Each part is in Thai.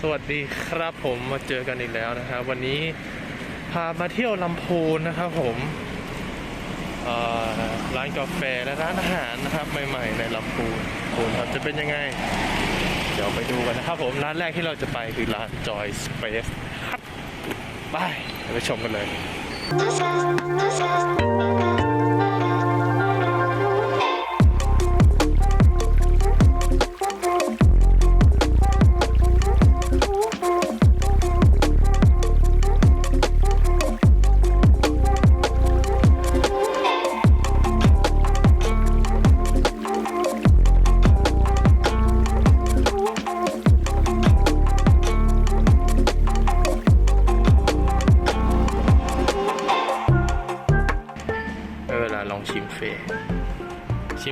สวัสดีครับผมมาเจอกันอีกแล้วนะครับ วันนี้พามาเที่ยวลำพูนนะครับผมร้านกาแฟและร้านอาหารนะครับใหม่ๆในลำพูนคุณครับจะเป็นยังไง เดี๋ยวไปดูกันนะครับผมร้านแรกที่เราจะไปคือร้าน Joy Space ครับไปเดี๋ยไปชมกันเลย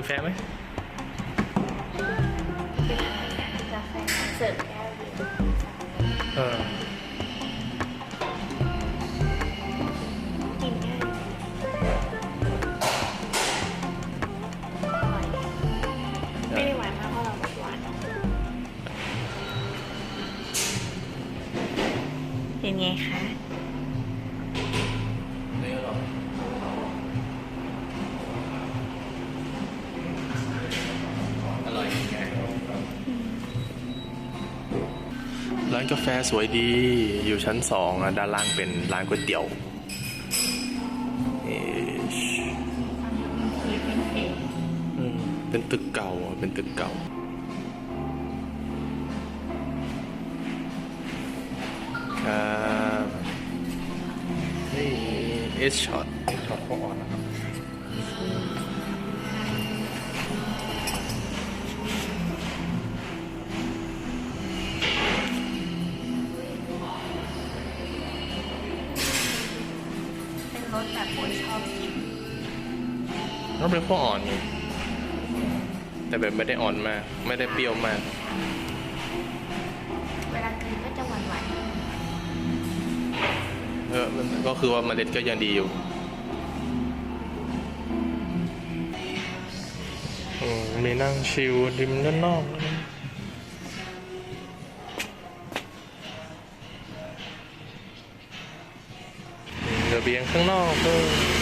แฟร์ไหม แฟสวยดีอยู่ชั้นสองด้านล่างเป็นร้านก๋วยเตี๋ยวเป็นตึกเก่าเป็นตึกเก่าครับนี่เอสช็อตเอสช็อตพวกอ่อนนะครับ ต้องเป็นพวกอ่อนอยู่แต่แบบไม่ได้อ่อนมาก ไม่ได้เปรี้ยวมาก เวลากินก็จะหวานหวานเออมันก็คือว่าเมล็ดก็ยังดีอยู่อืมมีนั่งชิลริมด้านนอกนะมีระเบียงข้างนอกก็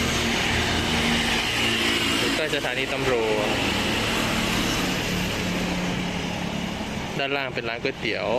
ใก ล้สถานีตำรวจ ด้านล่างเป็นร้านก๋วยเตี๋ยว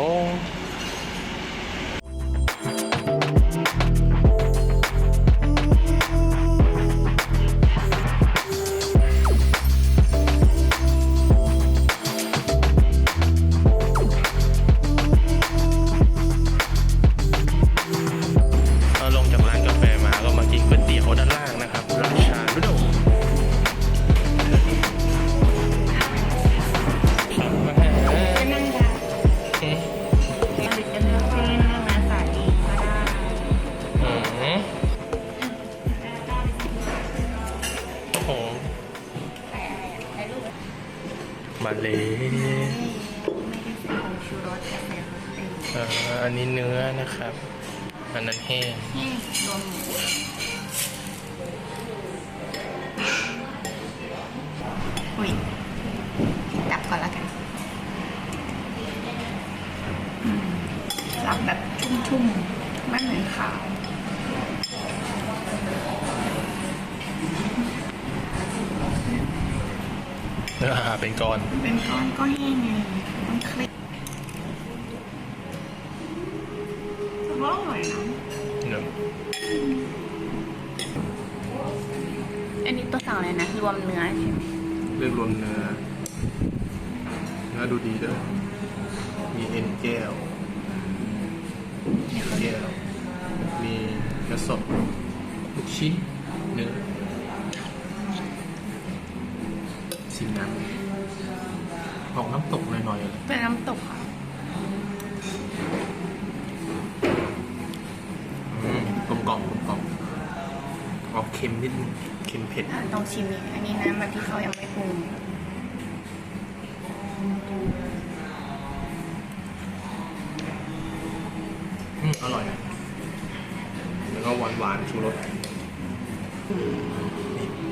เนื้อหาเป็นก้อน เป็นก้อนก็แห้งไงมันคลิกแต่ว่าอร่อยนะเนื้ออันนี้ตัวสั่งเลยนะรวมเนื้อใช่ไหมเรียกรวมเนื้อเนื้อดูดีด้วยมีเอ็นแก้วเดี๋ยวเขาแก้วมีเนื้อสดลูกชิ้น เนื้อชิมน้ำออกน้ำตกหน่อยๆเลย เป็นน้ำตกค่ะ อืมกลมกล่อมกลมกล่อม ออกเค็มนิดนึงเค็มเผ็ดอะต้องชิมอีกอันนี้น้ำแบบที่เขายังไม่ปรุงอืมอร่อยแล้วก็หวานหวานๆชูรส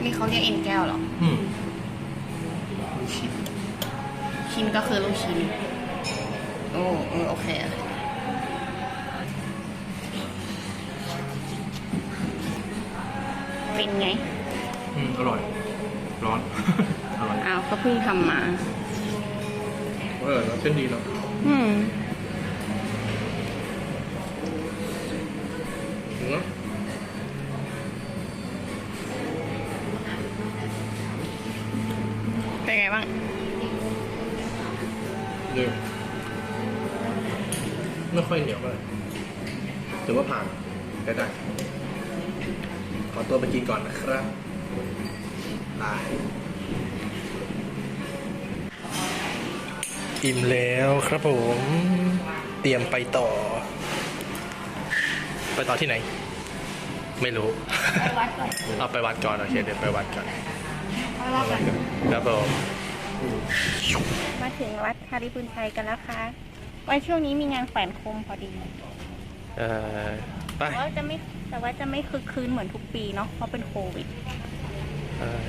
นี่เขาเรียกเอ็นแก้วเหรอ อืมลูกชิ้นชิ้นก็คือลูกชิ้น โอ้เออโอเคเป็นไง อืมอร่อย ร้อน อร่อยอ้าวก็เพิ่งทำมา เออแล้วเส้นดีเนาะอืมเนื้อเป็นไงบ้างเนื้อไม่ค่อยเหนียวเท่าไหร่ถือว่าผ่านได้ได้ข อตัวไปกินก่อนนะครับบายอิ่มแล้วครับผม เตรียมไปต่อ ไปต่อที่ไหน ไม่รู้ ไปวัดก่อนเอาไปวัดก่อนโอเคเดี๋ยวไปวัดก่อนไปวัดก่อนครับผมมาถึงวัดคาริบุญชัยกันแล้วค่ะวันช่วงนี้มีงานแขวนโคมพอดี เอ่อไปแต่ว่าจะไม่ แต่ว่าจะไม่คึกคืนเหมือนทุกปีเนาะเพราะเป็นโควิด เอ่อ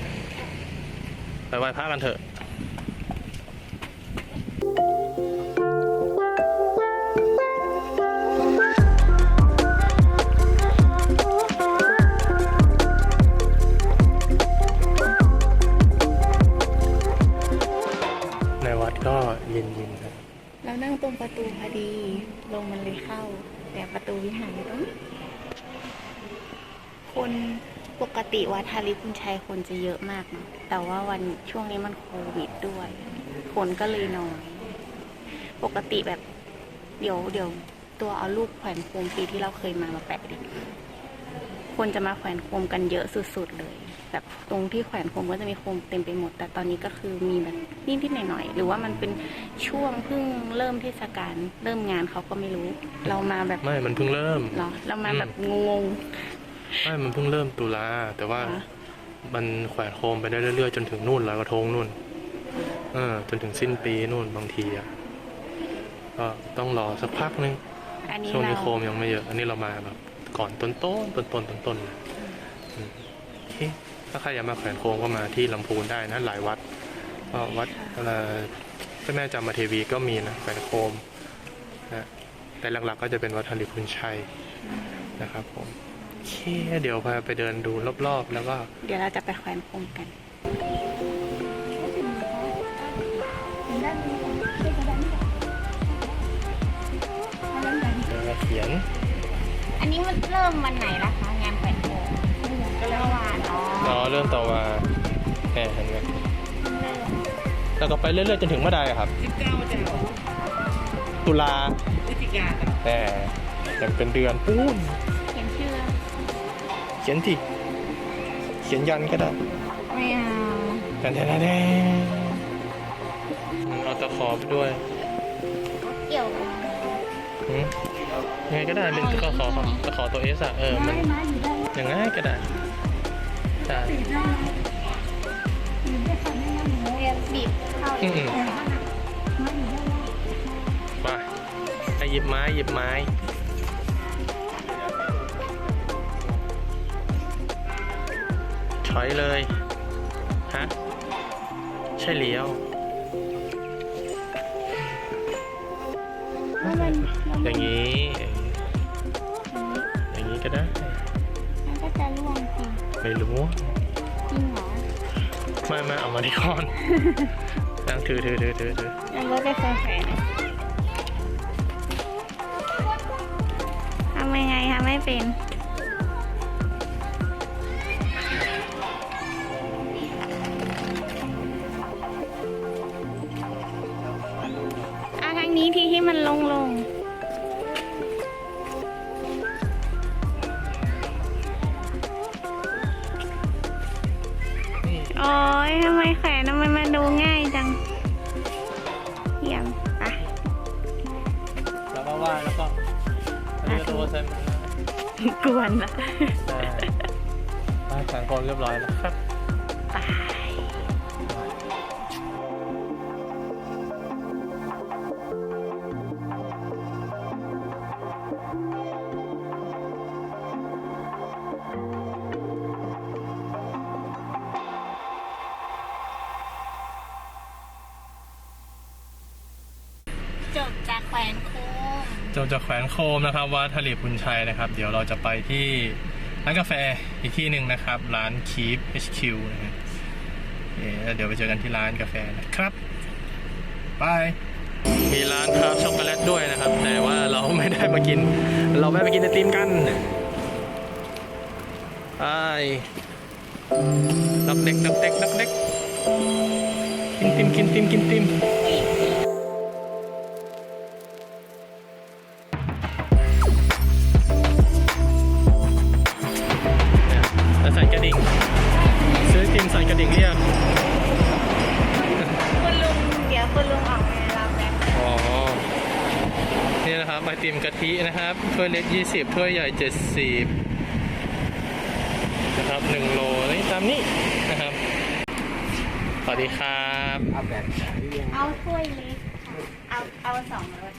ไปไหว้พระกันเถอะ ในวัดก็เย็นๆครับ เรานั่งตรงประตูพอดี ลงมันเลยเข้า แต่ประตูวิหารอยู่ตรงนี้ คนปกติวัดทาริบุญชัยคนจะเยอะมากเนาะแต่ว่าวันช่วงนี้มันโควิดด้วย คนก็เลยน้อย ปกติแบบเดี๋ยวเดี๋ยวตัวเอารูปแขวนโคมปีที่เราเคยมามาแปะดิคนจะมาแขวนโคมกันเยอะสุดๆเลย แบบตรงที่แขวนโคมก็จะมีโคมเต็มไปหมด แต่ตอนนี้ก็คือมีแบบนิดๆหน่อยๆหรือว่ามันเป็นช่วงเพิ่งเริ่มเทศกาลเริ่มงานเขาก็ไม่รู้ เรามาแบบไม่ มันเพิ่งเริ่ม เหรอเรามาแบบงง ไม่มันเพิ่งเริ่มตุลาแต่ว่าๆเหรอมันแขวนโคมไปได้เรื่อยๆ จนถึงนู่นลอยกระทงนู่นเออจนถึงสิ้นปีนู่นบางทีอะก็ต้องรอสักพักนึงอันนี้ช่วงนี้เราโคมยังไม่เยอะ อันนี้เรามาแบบก่อนต้นต้นต้นต้นต้นต้นๆเลยอืมโอเคถ้าใครอยากมาแขวนโคมก็มาที่ลำพูนได้นะหลายวัดก็วัดอะไรพระแม่จามเทวีก็มีนะแขวนโคมนะแต่หลักๆก็จะเป็นวัดธริพุนชัยนะครับผมโอ เค เดี๋ยวพาไปเดินดูรอบๆ แล้วก็ เดี๋ยวเราจะไปแขวนโคมกันจะเขียน อันนี้มันเริ่มวันไหนล่ะคะงานแขวนโคมก็เริ่มวานอ๋ออ๋อเริ่มต่อมาแหมเห็นไหมแล้วก็ไปเรื่อยๆจนถึงเมื่อใดอะครับ สิบเก้าจ้ะตุลาพฤศจิกาจ้ะแต่ยังเป็นเดือนปูนเขียนชื่อ เขียนที่เขียนยันก็ได้ไม่เอาแทนแทนแทนเอาตะขอไปด้วยเกี่ยวหืมยังไงก็ได้เป็นตะขอของตะขอตัวเอสอะเออมันยังไงก็ได้ใช่เรียนบีบเข้าอืมมาให้หยิบไม้หยิบไม้ ถอยเลย ฮะ ใช่เลี้ยวแล้วมันแล้วอมันย่างนี้ อย่างนี้ก็ได้ มันก็จะร่วงสิไม่รู้จริงเหรอไม่ไม่เอามาที่ก่อนนั่งถือถือถือถือถือยังไม่ได้เคยแขวนทำยังไงทำไม่เป็น นี้ที่ที่มันลงลงนี่โอ้ยทำไมแขวนทำไมมันดูง่ายจังเยี่ยมไปแล้วก็ไหว้แล้วก็อันนี้ตัวเซนมากวนละใช่ไหว้แขนคนเรียบร้อยแล้วครับ จบจากแขวนโคมจบจากแขวนโคมนะครับวัดทะเลพุนชัยนะครับ เดี๋ยวเราจะไปที่ร้านกาแฟอีกที่หนึ่งนะครับ ร้าน Keep HQ นะฮะเดี๋ยวไปเจอกันที่ร้านกาแฟนะครับบายมีร้านคราฟช็อกโกแลตด้วยนะครับ แต่ว่าเราไม่ได้มากิน เราไม่ไปกินไอติมกันไปนักเด็กนักเด็กนักเด็กกินติมกินติมกินติม ไอติมกะทินะครับถ้วยเล็ก 20ถ้วยใหญ่ 70 นะครับ 1 โลนี่ตามนี้นะครับ สวัสดีครับ เอาแบบไหนยังเอาถ้วยเล็กค่ะเอาเอาสองรส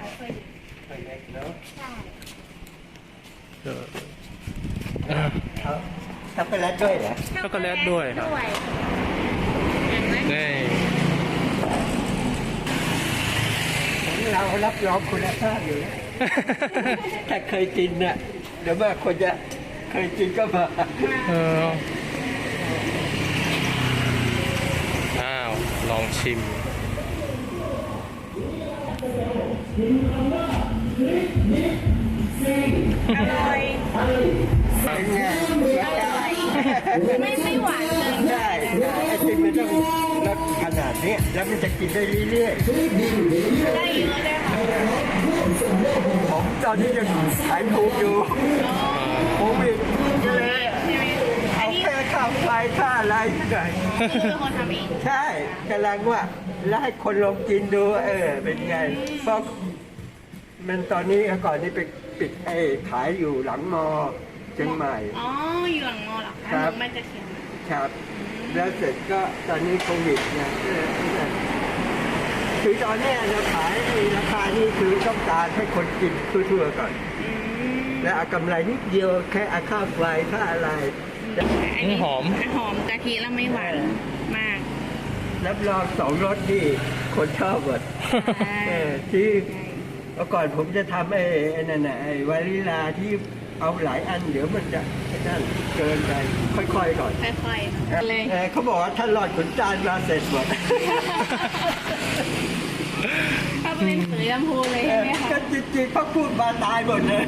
เอาถ้วยเล็กไปเล็กเนาะใช่เอออะเอาช็อกโกแลตด้วยเหรอช็อกโกแลตด้วยครับด้วยเห็นไหม นี่ ของ เรารับรองคุณภาพอยู่แล้วถ้าเคยกินน่ะเดี๋ยวว่าคนจะเคยกินก็มาเอออ้าว ลองชิม อร่อย เป็นไงไม่ไม่หวานเกินได้ได้ไอติมมันต้อง รสขนาดเนี้ยแล้วมันจะกินได้เรื่อยได้เยอะเลยค่ะๆผมตอนนี้ยังขายถูกอยู่โควิดก็เลยใช่ไหมอัเอานนี้แค่ค่าไฟค่าอะไรหน่อยคือคนทำเองใช่กำลังว่าแล้วให้คนลองกินดู เออ เป็นไงเพราะมันตอนนี้ก่อนนี้ไปปิดไอ้ขายอยู่หลังมอเชียงใหม่ อ๋อ อยู่หลังมอเหรอคะครับมันจะเขียนครับ แล้วเสร็จก็ตอนนี้โควิดเนี่ยก็เลยคือตอนเนี้ยเราขายในราคานี้คือต้องการให้คนกินทั่วๆก่อนอืมแล้วเอากำไรนิดเดียวแค่อาค่าไฟค่าอะไรอันนี้หอมหอมกะทิแล้วไม่หวานมาก รับรองสองรสที่คนชอบหมดใช่เออที่เมื่อก่อนผมจะทำไอ้ไอ้นั่นน่ะไอ้วานิลาที่ เอาหลายอันเดี๋ยวมันจะไอ้นั่นเกินไปค่อยๆก่อนค่อยๆเลยเออเขาบอกว่าถ้าหลอดขนจานมาเสร็จหมดถ้าเป็นสีชมพูเลยใช่ไหมคะก็จริงๆพอพูดมาตายหมดเลย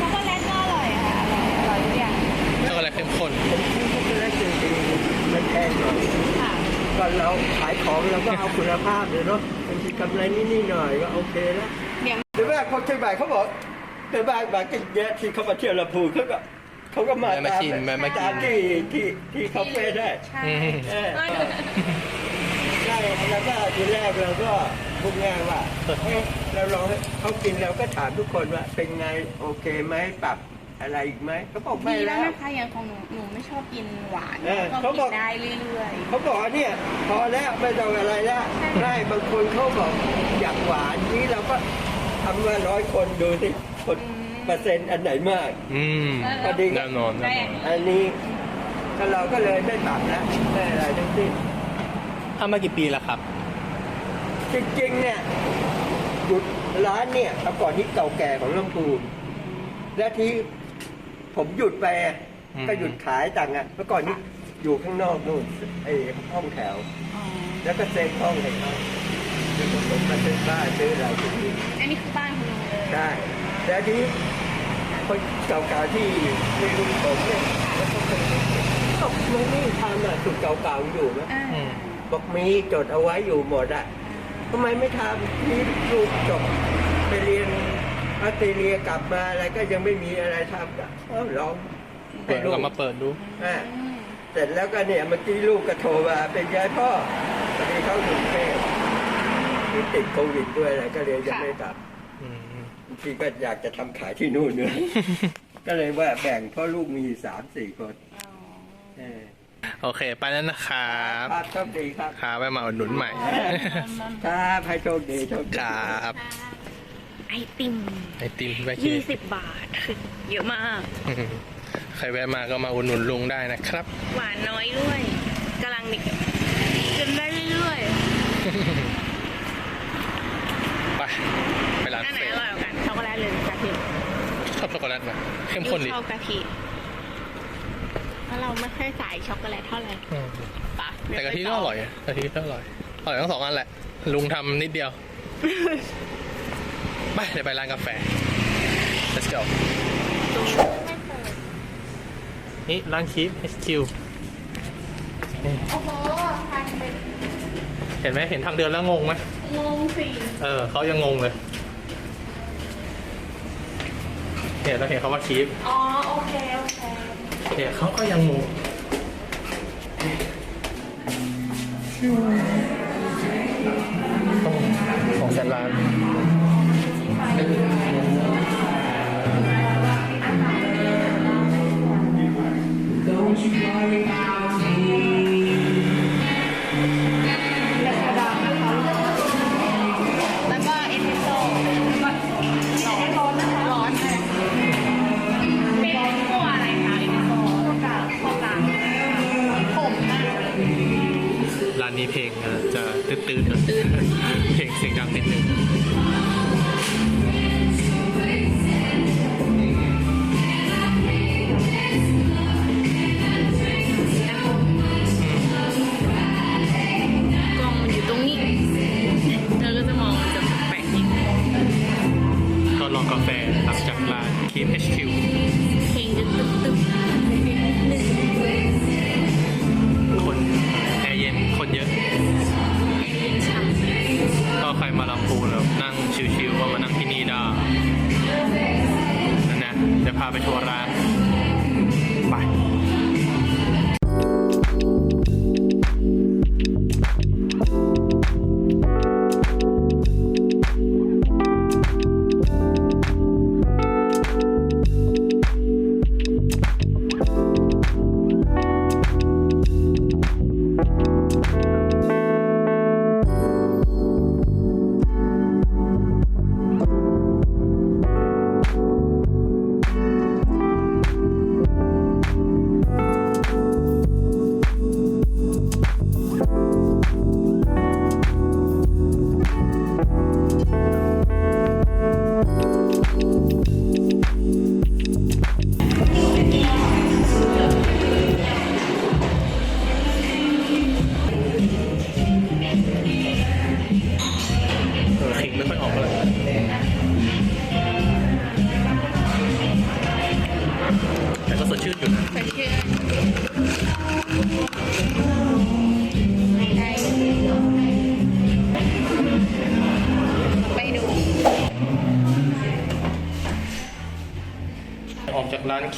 ช็อกโกแลตก็อร่อยค่ะอร่อยอร่อยทุกอย่างช็อกโกแลตเข้มข้นผมคิดว่าเป็นอะไรจริงๆมันแพงหน่อยค่ะก็เราขายของเราก็เอาคุณภาพเลยเนาะบางทีกำไรนิดๆหน่อยก็โอเคแล้ว เดี๋ยวหรือว่าคนเชียงใหม่เขาบอกแต่บางบางกันเยอะที่เขามาเที่ยวลำพูนเขาก็เขาก็มาแม่มาตามกินแม่มากิน ตามที่ที่ที่คาเฟ่ได้ ใช่อืม เออ ใช่แล้วก็ทีแรกเราก็พูดง่ายว่าเอ๊ะเราลองให้เขากินเราก็ถามทุกคนว่าเป็นไงโอเคไหมปรับอะไรอีกไหมเขาบอกไม่ดีแล้วแล้วนะคะอย่างของหนูหนูไม่ชอบกินหวานเออก็เขาบกิอกนได้เรื่อยเขาบอกว่าเนี่ยพอแล้วไม่ต้องอะไรแล้วได้บางคนเขาบอกอยากหวานนี้เราก็ ทำมาร้อยคนดูสิคนเปอร์เซ็นต์อันไหนมาก อืมพอดีแน่นอนแน่นอนอันนี้ก็เราก็เลยไม่ปรับแล้วไม่อะไรทั้งสิ้นทำมากี่ปีแล้วครับ จริงๆเนี่ยหยุดร้านเนี่ยแต่ก่อนที่เก่าแก่ของลำพูนและที่ผมหยุดไปอะอืมก็หยุดขายต่างอะเมื่อก่อนนี้อยู่ข้างนอกนู่นไอ้ห้องแถวๆอ๋อแล้วก็เซ็งห้องให้เขา แล้วก็ผมมาซื้อบ้านซื้ออะไรตรงนี้อันนี้คือบ้านคุณลุงเลยได้แต่ทีนี้คนเก่าๆที่ไม่รู้ผมเนี่ยแล้วก็เคยตกลงนี่ทำอะสุดเก่าๆอยู่ไหมอ่าอืมบอกมีจดเอาไว้อยู่หมดอะทำไมไม่ทำนี่ลูกจบไปเรียนออสเตรเลียกลับมาอะไรก็ยังไม่มีอะไรทำก็เออลองเปิดลูกลับมาเปิดดูอะอืม เสร็จแล้วก็เนี่ยเมื่อกี้ลูกก็โทรมาเป็นยายพ่อพอดีเขาอยู่กรุงเทพ มีติดโควิดด้วยอะไรก็เลยยังไม่กลับอืมบางทีก็อยากจะทำขายที่นู่นเนี่ยก็เลยว่าแบ่งเพราะลูกมีสามสี่คนอ๋อเออโอเค ไปแล้วนะครับครับโชคดีครับครับไปมาอุดหนุนใหม่ ครับให้โชคดีโชคดีครับไอติมไอติมไปกินยี่สิบบาทเยอะมาก ใครแวะมาก็มาอุดหนุนลุงได้นะครับ หวานน้อยด้วยกำลังดิกินได้เรื่อยไป ไปร้านๆอันไหนเฟรอร่อยกว่ากันช็อกโกแลตหรือกะทิแลตมาเข้มข้นดิชอบกะทิเพราะเราไม่ค่อยสายช็อกโกแลตเท่าไหร่อืมปะแต่กะทิก็อร่อยอะกะทิก็อร่อยอร่อยทั้งสองอันแหละ ลุงทำนิดเดียว ไปเดี๋ยวไปร้านกาแฟ let's go นี่ร้านคีฟ HQ นี่โอ้โหทางเป็น เห็นไหมเห็นทางเดินแล้วงงไหมงงสิเออเขายังงงเลยเนี่ยเราเห็นเขาว่าคีฟอ๋อโอเคโอเคเนี่ยเขาก็ยังงงต้องของแสนล้าน ตื้นๆหน่อยเพลงเสียงดังนิดนึงกล้อง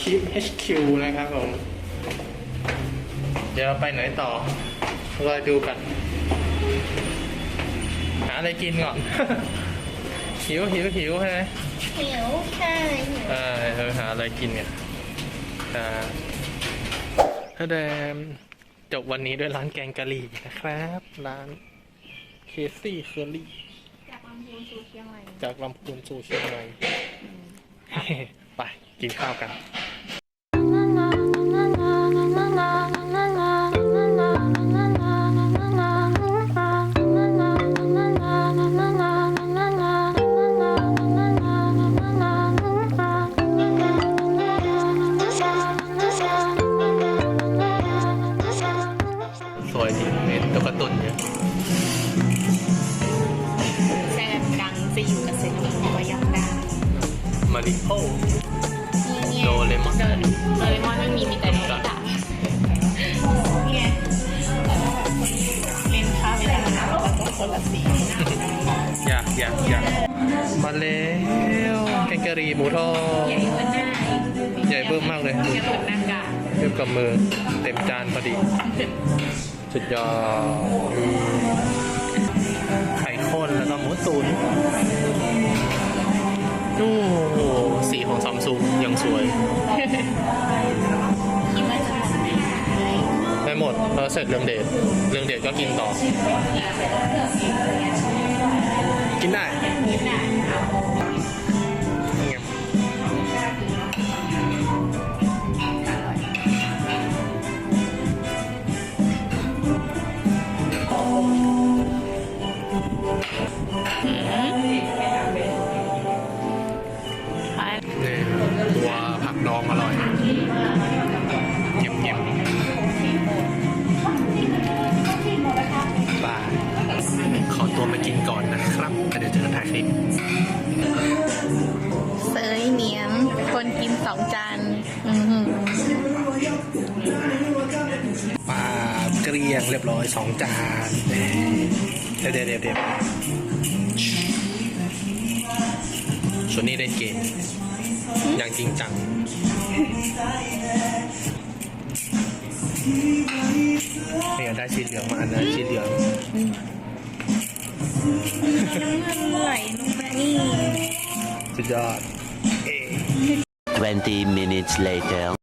คีฟ HQ นะครับผม เดี๋ยวเราไปไหนต่อรอดูกัน หาอะไรกินก่อน หิวหิวหิวใช่ไหมหิวใช่หิวเออเราหาอะไรกินกันอ่าถ้าแดมจบวันนี้ด้วยร้านแกงกะหรี่นะครับ ร้านเคซี่เคอรี่จากลำพูนสู่เชียงใหม่จากลำพูนสู่เชียงใหม่ไปกินข้าวกัน ริโอเนี่ยโดเรมอนโดโดเรมอนไม่มีมีแต่โนบิตะเนี่ยเล่นข้าวเวลาแล้วก็คนละสีอยากอยากอยากมาแล้วแกงกะหรี่หมูทอด ใหญ่กว่าหน้าอีกใหญ่เบิ่มมากเลยเทียบกับหน้ากากเทียบกับมือเต็มจานพอดีสุดยอดอืมไข่ข้นแล้วก็หมูตุ๋น โอ้โหสีของซัมซุงยังสวยคิดว่าจะหมดไหมไม่หมดเราเสร็จเรื่องเดทเรื่องเดทก็กินต่อ กินได้ สองจานเดี๋ยวเดี๋ยวเดี๋ยวเดี๋ยวส่วนนี้เล่นเกมอย่างจริงจัง เนี่ยได้สีเหลืองมาอันนั้นสีเหลืองน้ำเงินไหลลงมานี่สุดยอดเอ๊ะ20 minutes later.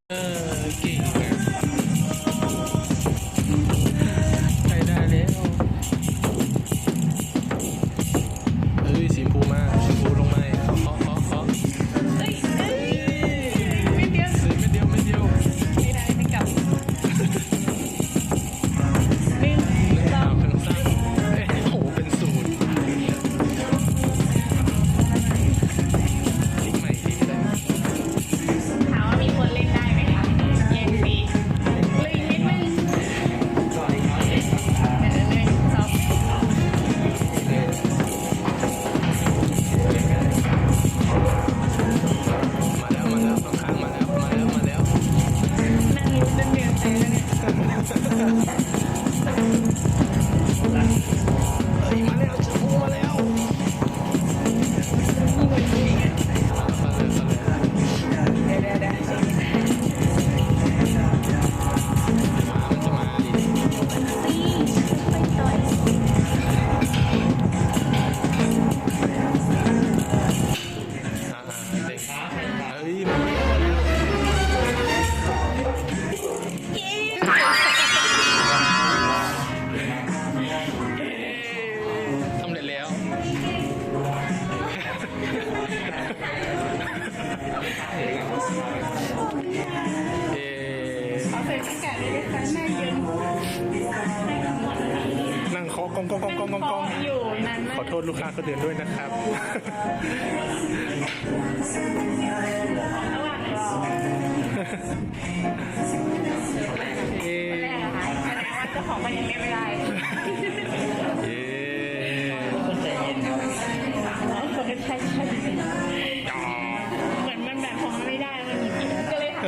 งกงกงกงกงกงอยู่นานขอโทษลูกค้าคนอื่นด้วยนะครับเอ๊แรกอแสดงว่าเจ้าของมันยังไม่ได้เอ๊ะคนใช่ใช่เหมือนมันแบบของไม่ได้มันก็เลยถา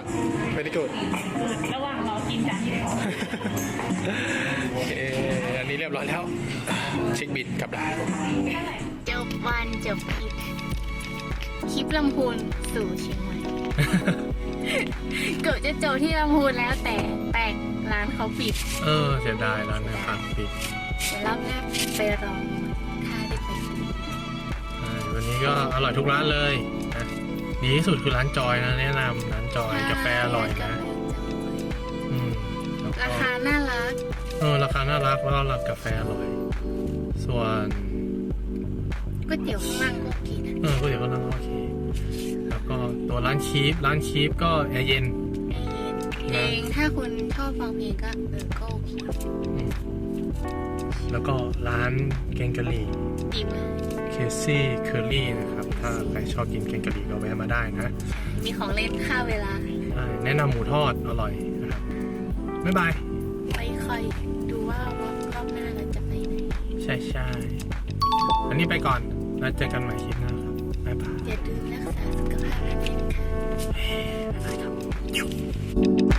ดไม่ได้กูดระหว่างรอกินจานที่สองเอ๊ะอันนี้เรียบร้อยแล้ว เช็คบินกลับได้จบวันจบคลิป คลิปลำพูนสู่เชียงใหม่เกือบจะจบที่ลำพูนแล้วแต่แปลกร้านเขาปิด เออเสียดายร้านในผักปิดเดี๋ยวรอบหน้าไปรอถ้าได้ไปเออวันนี้ก็อร่อยทุกร้านเลยนะดีที่สุดคือร้านจอยนะแนะนำร้าน จอยกาแฟอร่อยนะอืมแล้วก็ราคาน่ารักเออราคาน่ารักแล้วก็รับกาแฟอร่อย ส่วนก๋วยเตี๋ยวข้างล่างก็โอเคนะเออก๋วยเตี๋ยวก็นั่งโอเค แล้วก็ตัวร้านคีฟร้านคีฟก็แอร์เย็น เพลงถ้าคุณชอบฟังเพลงก็เออก็โอเคแล้วก็ร้านแกงกะหรี่ดีมาก เคซี่เคอรี่นะครับ ถ้าใครชอบกินแกงกะหรี่ก็แวะมาได้นะ มีของเล่นค่าเวลาแนะนำหมูทอดอร่อยนะครับบ๊ายบาย ไปคอยดูว่ารอบหน้าเราจะไปไหน ใช่ใช่อันนี้ไปก่อนแล้วเจอกันใหม่คลิปหน้าครับบ๊ายบายอย่าลืมรักษาสุขภาพให้ดีคะบ๊ายบายครับ